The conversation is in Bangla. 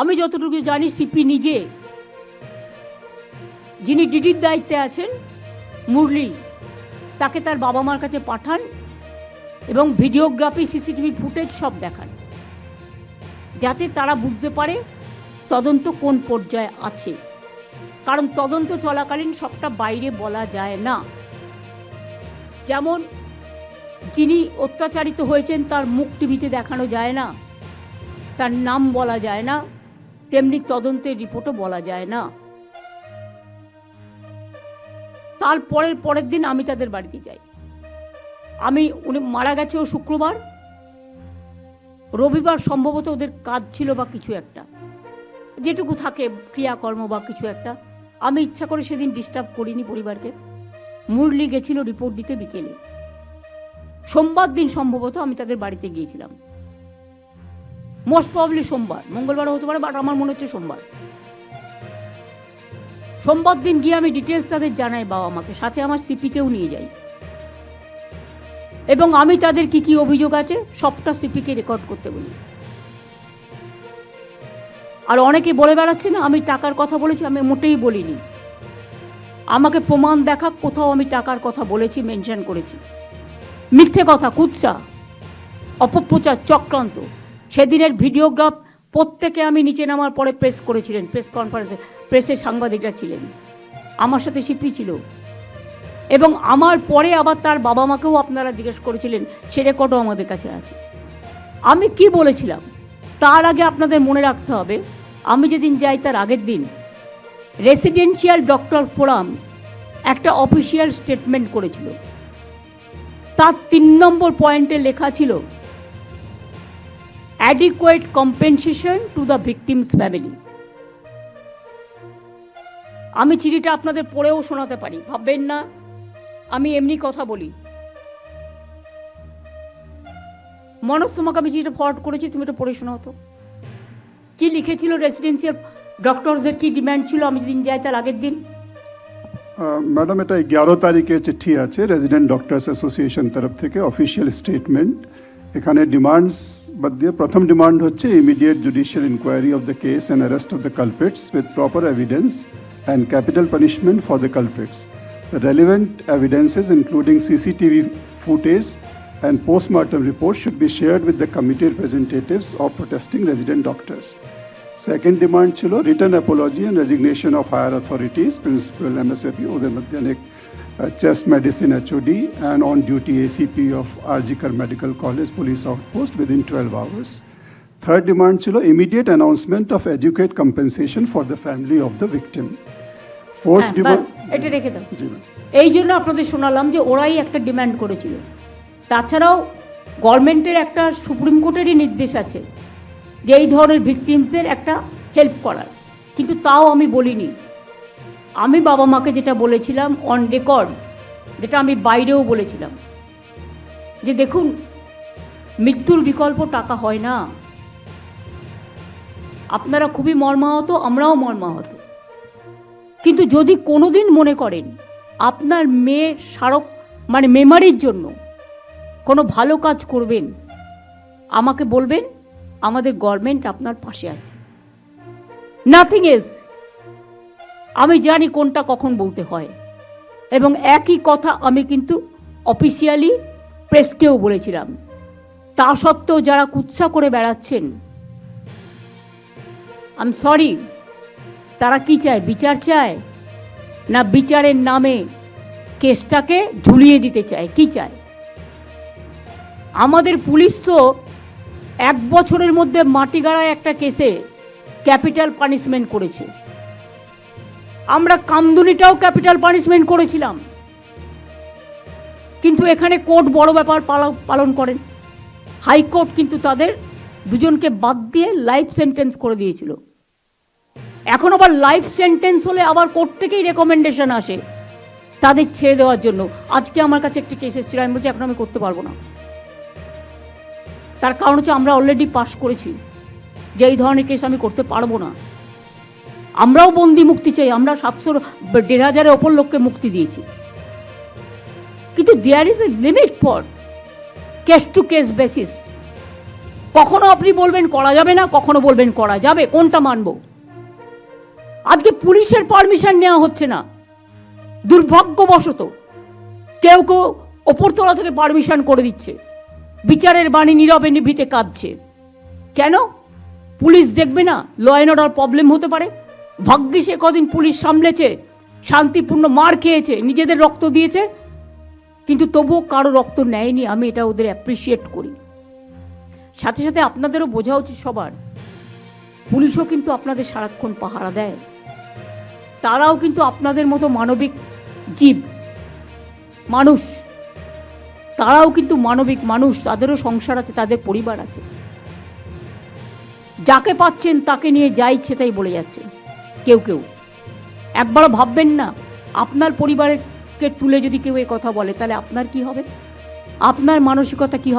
আমি যতটুকু জানি সিপি নিজে। যিনি ডিডির দায়িত্বে আছেন, মুরলি, তাকে তার বাবা মার কাছে পাঠান এবং ভিডিওগ্রাফি সিসিটিভি ফুটেজ সব দেখান। যাতে তারা বুঝতে পারে তদন্ত কোন পর্যায়ে আছে। কারণ তদন্ত চলাকালীন সবটা বাইরে বলা যায় না। যেমন, যিনি অত্যাচারিত হয়েছেন, তার মুখ টিভিতে দেখানো যায় না, তার নাম বলা যায় না তেমনি তদন্তের রিপোর্টও বলা যায় না। তার পরের পরের দিন আমি তাদের বাড়িতে যাই। আমি, উনি মারা গেছে ও শুক্রবার, রবিবার সম্ভবত ওদের কাজ ছিল বা কিছু একটা। যেটুকু থাকে ক্রিয়াকর্ম বা কিছু একটা। আমি ইচ্ছা করে সেদিন ডিস্টার্ব করিনি পরিবারকে। মুরলি গেছিল রিপোর্ট দিতে বিকেলে। সোমবার দিন সম্ভবত আমি তাদের বাড়িতে গিয়েছিলাম। মোস্ট প্রবলি সোমবার। মঙ্গলবার হতে পারে বাট আমার মনে হচ্ছে সোমবার। সোমবার দিন গিয়ে আমি ডিটেলস তাদের জানাই বাবা মাকে, সাথে আমার সিপিকেও নিয়ে যাই। এবং আমি তাদের কি কি অভিযোগ আছে, সবটা সিপিকে রেকর্ড করতে বলি। আর অনেকে বলে বেড়াচ্ছে না, আমি টাকার কথা বলেছি, আমি মোটেই বলিনি। আমাকে প্রমাণ দেখা, কোথাও আমি টাকার কথা বলেছি মেনশন করেছি। মিথ্যে কথা, কুৎসা, অপপ্রচার, চক্রান্ত। সেদিনের ভিডিওগ্রাফ প্রত্যেকে আমি নিচে নামার পরে প্রেস করেছিলেন প্রেস কনফারেন্সে প্রেসের সাংবাদিকরা ছিলেন। আমার সাথে সিপি ছিল। এবং আমার পরে আবার তার বাবা মাকেও আপনারা জিজ্ঞেস করেছিলেন, সে রেকর্ডও আমাদের কাছে আছে। আমি কি বলেছিলাম? তার আগে আপনাদের মনে রাখতে হবে, আমি যেদিন যাই তার আগের দিন রেসিডেন্সিয়াল ডক্টর ফোরাম একটা অফিসিয়াল স্টেটমেন্ট করেছিল। তার তিন নম্বর পয়েন্টে লেখা ছিল adequate compensation to the victims family আমি চিঠিটা আপনাদের পড়েও শোনাতে পারি, ভাববেন না। আমি এমনি কথা বলি। মনোজ, তোমাকে আমি চিঠিটা ফরওয়ার্ড করেছি, তুমি এটা পড়ে শোনাও তো। কি লিখেছিল রেসিডেন্সিয়াল ডক্টরসদের কি ডিমান্ড ছিল? আমি যেদিন যাই তার আগের দিন। ম্যাডাম এটা এগারো তারিখের চিঠি আছে রেজিডেন্ট ডক্টরস অ্যাসোসিয়েশন তরফ থেকে অফিসিয়াল স্টেটমেন্ট এখানে demands বাদ দিয়ে প্রথম ডিমান্ড হচ্ছে immediate judicial inquiry of the case and arrest of the culprits with proper evidence and capital punishment for the culprits The relevant evidences, including CCTV footage and post-mortem reports, should be shared with the committee representatives of protesting resident doctors. Second demand ছিল written apology and resignation of higher authorities, principal MSWP, ওদের মধ্যে অনেক chest medicine HOD and on-duty ACP of Arjikar Medical College Police Outpost within 12 hours. Third demand ছিল immediate announcement of adequate compensation for the family of the victim. Fourth হ্যাঁ, demand. এটা রেখে দাও. এই জন্য আপনাদের শোনালাম যে ওরাই একটা ডিমান্ড করেছিল তাছাড়াও গভর্নমেন্টের একটা সুপ্রিম কোর্টেরই নির্দেশ আছে যে এই ধরনের ভিকটিমসদের একটা হেল্প করার কিন্তু তাও আমি বলিনি আমি বাবা মাকে যেটা বলেছিলাম অন রেকর্ড যেটা আমি বাইরেও বলেছিলাম। যে দেখুন, মৃত্যুর বিকল্প টাকা হয় না। আপনারা খুবই মর্মাহত, আমরাও মর্মাহত। কিন্তু যদি কোনো দিন মনে করেন, আপনার মেয়ের স্মারক মানে মেমারির জন্য কোনো ভালো কাজ করবেন, আমাকে বলবেন, আমাদের গভর্নমেন্ট আপনার পাশে আছে। নাথিং এলস আমি জানি কোনটা কখন বলতে হয়। এবং একই কথা আমি কিন্তু অফিসিয়ালি প্রেসকেও বলেছিলাম। তা সত্ত্বেও যারা কুৎসা করে বেড়াচ্ছেন আম সরি তারা কি চায়? বিচার চায়? না বিচারের নামে কেসটাকে ঝুলিয়ে দিতে চায়? কি চায়? আমাদের পুলিশ তো এক বছরের মধ্যে মাটিগাড়ায় একটা কেসে ক্যাপিটাল পানিশমেন্ট করেছে। আমরা কামদুনিটাও ক্যাপিটাল পানিশমেন্ট করেছিলাম। কিন্তু এখানে কোর্ট বড় ব্যাপার পালন করেন। হাইকোর্ট কিন্তু তাদের দুজনকে বাদ দিয়ে লাইফ সেন্টেন্স করে দিয়েছিল। এখন আবার লাইফ সেন্টেন্স হলে আবার কোর্ট থেকেই রেকমেন্ডেশন আসে তাদের ছেড়ে দেওয়ার জন্য। আজকে আমার কাছে একটি কেস এসেছিল, আমি বলছি, এখন আমি করতে পারব না। তার কারণ হচ্ছে আমরা অলরেডি পাশ করেছি। যে এই ধরনের কেস আমি করতে পারব না। আমরাও বন্দি মুক্তি চাই, আমরা সাতশো দেড় হাজারের ওপর লোককে মুক্তি দিয়েছি। কিন্তু there is a limit for case to case basis কখনো আপনি বলবেন করা যাবে না, কখনো বলবেন করা যাবে, কোনটা মানব? আজকে পুলিশের পারমিশন নেওয়া হচ্ছে না। দুর্ভাগ্যবশত কেউ কেউ ওপরতলা থেকে পারমিশন করে দিচ্ছে। বিচারের বাণী নীরবে নিভিতে কাঁদছে। কেন? পুলিশ দেখবে না ল অ্যান্ড অর্ডার প্রবলেম হতে পারে। ভাগ্যে সে কদিন পুলিশ সামলেছে, শান্তিপূর্ণ মার খেয়েছে, নিজেদের রক্ত দিয়েছে, কিন্তু তবুও কারও রক্ত নেয়নি, আমি এটা ওদের অ্যাপ্রিসিয়েট করি। সাথে সাথে আপনাদেরও বোঝা উচিত সবার, পুলিশও কিন্তু আপনাদের সারাক্ষণ পাহারা দেয়। তারাও কিন্তু আপনাদের মতো মানবিক জীব, মানুষ। তারাও কিন্তু মানবিক মানুষ, তাদেরও সংসার আছে, তাদের পরিবার আছে। যাকে পাচ্ছেন তাকে নিয়ে যা ইচ্ছে তাই বলে যাচ্ছেন। কেউ কেউ। একবারও ভাববেন না, আপনার পরিবারকে তুলে যদি কেউ এ কথা বলে, তাহলে আপনার কি হবে? আপনার মানসিকতা কি